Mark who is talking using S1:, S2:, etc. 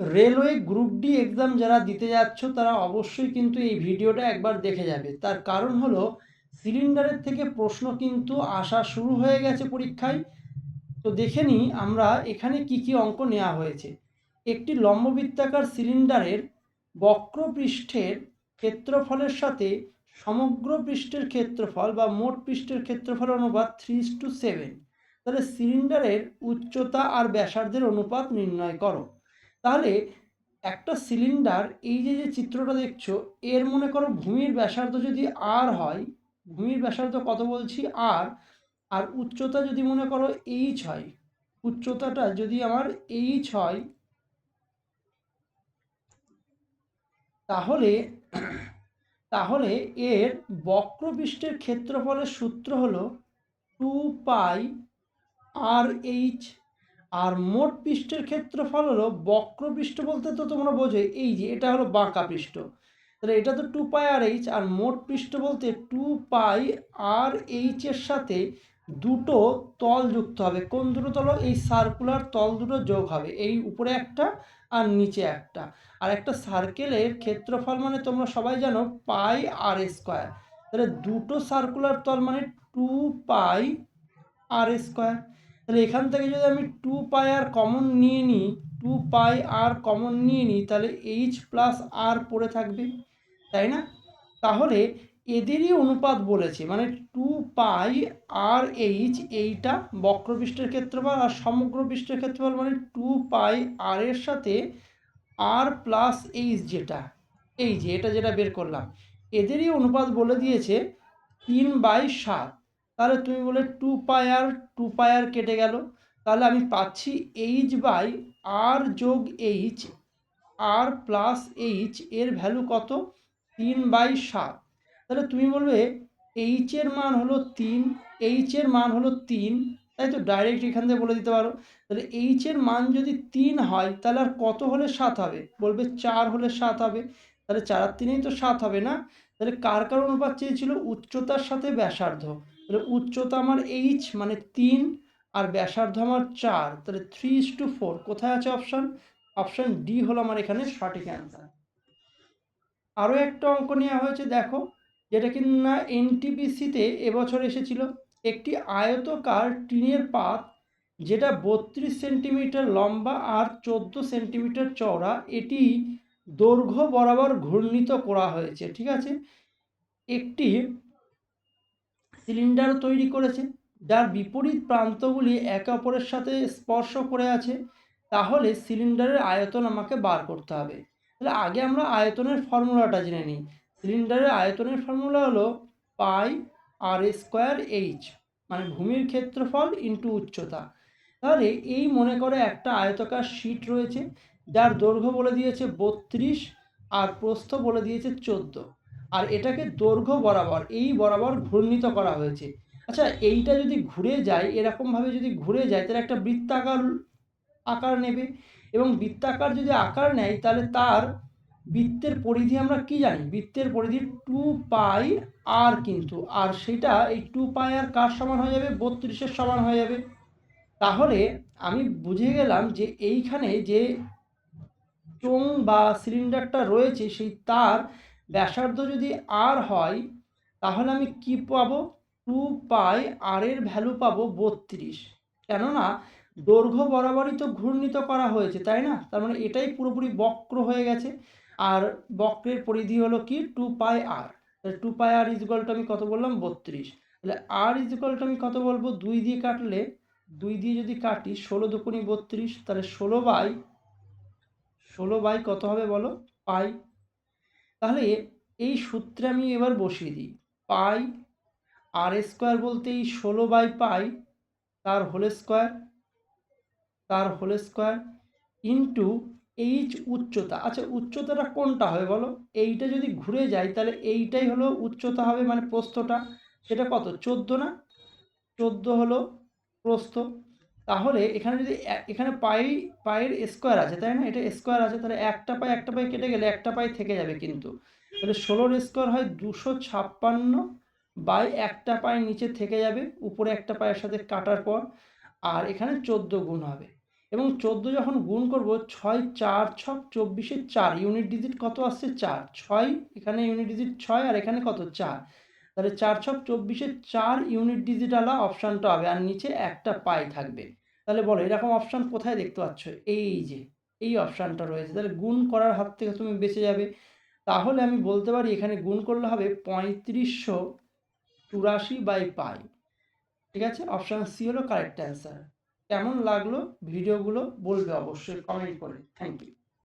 S1: Railway group D exam যারা দিতে যাচ্ছ, তারা অবশ্যই কিন্তু এই ভিডিওটা একবার দেখে যাবে। তার কারণ হলো, সিলিন্ডারের থেকে প্রশ্ন কিন্তু আসা শুরু হয়ে গেছে পরীক্ষায়। তো দেখে নিই আমরা এখানে কি কি অঙ্ক নেওয়া হয়েছে। একটি লম্ববৃত্তাকার সিলিন্ডারের বক্রপৃষ্ঠের ক্ষেত্রফলের সাথে সমগ্র পৃষ্ঠের ক্ষেত্রফল বা মোট পৃষ্ঠের ক্ষেত্রফল অনুপাত থ্রি টু সেভেন তাহলে সিলিন্ডারের উচ্চতা আর ব্যাসার্ধের অনুপাত নির্ণয় করো। তাহলে একটা সিলিন্ডার এই যে যে চিত্রটা দেখছ, এর মনে করো ভূমির ব্যাসার্ধ যদি আর হয়, ভূমির ব্যাসার্ধ কত বলছি আর আর উচ্চতা যদি মনে করো এইচ হয়, উচ্চতাটা যদি আমার এইচ হয়, তাহলে তাহলে এর বক্রপৃষ্ঠের ক্ষেত্রফলের সূত্র হলো টু পাই আর এইচ আর মোট পৃষ্ঠের ক্ষেত্রফল হলো বক্রপৃষ্ঠ বলতে তো তোমরা বোঝো এই যে এটা হলো বাঁকা পৃষ্ঠ। তাহলে এটা তো টু পাই আর এইচ আর মোট পৃষ্ঠ বলতে টু পাই আর এইচের সাথে দুটো তল যুক্ত হবে। কোন দুটো তল? এই সার্কুলার তল দুটো যোগ হবে, এই উপরে একটা আর নিচে একটা। আর একটা সার্কেলের ক্ষেত্রফল মানে তোমরা সবাই জানো পাই আর স্কোয়ার তাহলে দুটো সার্কুলার তল মানে টু পাই আর স্কোয়ার তাহলে এখান থেকে যদি আমি টু পাই আর কমন নিয়ে নিই টু পাই আর কমন নিয়ে নিই, তাহলে এইচ প্লাস আর পড়ে থাকবে, তাই না? তাহলে এদেরই অনুপাত বলেছে মানে টু পাই আর এইচ এইটা বক্রপৃষ্ঠের ক্ষেত্রফল আর সমগ্র পৃষ্ঠের ক্ষেত্রফল মানে টু পাই আর এর সাথে আর প্লাস এইচ যেটা, এই যে এটা যেটা বের করলাম, এদেরই অনুপাত বলে দিয়েছে তিন বাই সাত। তাহলে তুমি বলে টু পাই আর টু পাই আর কেটে গেল। তাহলে আমি পাচ্ছি এইচ বাই আর যোগ এইচ আর প্লাস এইচ এর ভ্যালু কত? তিন বাই সাত। তাহলে তুমি বলবে এইচের মান হলো তিন এইচের মান হলো তিন। তাই তো ডাইরেক্ট এখান থেকে বলে দিতে পারো। তাহলে এইচের মান যদি তিন হয়, তাহলে আর কত হলে সাত হবে? বলবে চার হলে সাত হবে। তাহলে চার আর তিনেই তো সাত হবে না। তাহলে কার কার অনুপাত চেয়েছিল? উচ্চতার সাথে ব্যাসার্ধ। তাহলে উচ্চতা আমার এইচ মানে তিন আর ব্যাসার্ধ আমার চার। তাহলে থ্রি ইস টু ফোর কোথায় আছে অপশান অপশান ডি হলো আমার এখানে সঠিক অ্যান্সার আরও একটা অঙ্ক নেওয়া হয়েছে, দেখো, যেটা কিনা এনটিপিসিতে এবছর এসেছিল। একটি আয়তকার টিনের পাত যেটা বত্রিশ সেন্টিমিটার লম্বা আর চোদ্দ সেন্টিমিটার চওড়া, এটি দৈর্ঘ্য বরাবর ঘূর্ণিত করা হয়েছে, ঠিক আছে? একটি সিলিন্ডার তৈরি করেছে, যার বিপরীত প্রান্তগুলি একে অপরের সাথে স্পর্শ করে আছে, তাহলে সিলিন্ডারের আয়তন আমাকে বার করতে হবে। তাহলে আগে আমরা আয়তনের ফর্মুলাটা জেনে নিই। সিলিন্ডারের আয়তনের ফর্মুলা হলো পাই আর স্কোয়ার এইচ মানে ভূমির ক্ষেত্রফল ইন্টু উচ্চতা। তাহলে এই মনে করে একটা আয়তকার শীট রয়েছে, যার দৈর্ঘ্য বলে দিয়েছে বত্রিশ আর প্রস্থ বলে দিয়েছে চোদ্দ। আর এটাকে দৈর্ঘ্য বরাবর, এই বরাবর ঘূর্ণিত করা হয়েছে। আচ্ছা এইটা যদি ঘুরে যায়, এরকমভাবে যদি ঘুরে যায়, তাহলে একটা বৃত্তাকার আকার নেবে। এবং বৃত্তাকার যদি আকার নেয়, তাহলে তার বৃত্তের পরিধি আমরা কি জানি? বৃত্তের পরিধি টু পাই আর কিন্তু। আর সেটা এই টু পাই আর কার সমান হয়ে যাবে? বত্রিশের সমান হয়ে যাবে। তাহলে আমি বুঝে গেলাম যে এইখানে যে চোং বা সিলিন্ডারটা রয়েছে, সেই তার ব্যাসার্ধ যদি আর হয়, তাহলে আমি কি পাবো? টু পাই আর এর ভ্যালু পাবো বত্রিশ। কেননা, দৈর্ঘ্য বরাবরই তো ঘূর্ণিত করা হয়েছে, তাই না? তার মানে এটাই পুরোপুরি বক্র হয়ে গেছে। আর বক্রের পরিধি হলো কি? টু পাই আর তাহলে টু পাই আর ইজগলটা আমি কত বললাম? বত্রিশ। তাহলে আর ইজগলটা আমি কত বলব? দুই দিয়ে কাটলে, দুই দিয়ে যদি কাটি, ষোলো দুকুনি বত্রিশ, তাহলে ষোলো বাই ষোলো বাই কত হবে বলো? পাই তাহলে এই সূত্রে আমি এবার বসিয়ে দিই। পাই আর স্কোয়ার বলতে এই ষোলো বাই পাই তার হোল স্কোয়ার, তার হোল স্কোয়ার ইন্টু এইচ উচ্চতা। আচ্ছা উচ্চতাটা কোনটা হবে বলো? এইটা যদি ঘুরে যায় তাহলে এইটাই হলো উচ্চতা হবে মানে প্রস্থটা। সেটা কত? চোদ্দ না? চোদ্দ হলো প্রস্থ। তাহলে এখানে যদি এখানে পাই পায়ের স্কোয়ার আছে, তাই না? এটা স্কোয়ার আছে, তাহলে একটা পাই একটা পাই কেটে গেলে একটা পাই থেকে যাবে কিন্তু। তাহলে ষোলোর স্কোয়ার হয় দুশো ছাপ্পান্ন বাই একটা পায়ের নিচে থেকে যাবে, উপরে একটা পায়ের সাথে কাটার পর, আর এখানে চোদ্দ গুণ হবে। এবং চোদ্দ যখন গুণ করব, ছয় চার ছক চব্বিশে চার ইউনিট ডিজিট কত আসছে? চার। ছয়, এখানে ইউনিট ডিজিট ছয়, আর এখানে কত? চার। তাহলে চার ছক চব্বিশে চার ইউনিট ডিজিট আলা অপশানটা হবে আর নিচে একটা পাই থাকবে। তাহলে বলো, এরকম অপশান কোথায় দেখতে পাচ্ছ? এই যে, এই অপশানটা রয়েছে। তাহলে গুণ করার হাত থেকে তুমি বেঁচে যাবে। তাহলে আমি বলতে পারি, এখানে গুণ করলে হবে পঁয়ত্রিশশো চুরাশি বাই পাই ঠিক আছে? অপশান সি হলো কারেক্ট অ্যান্সার কেমন লাগল? ভিডিওগুলো বলবে অবশ্যই কমেন্ট করে। Thank you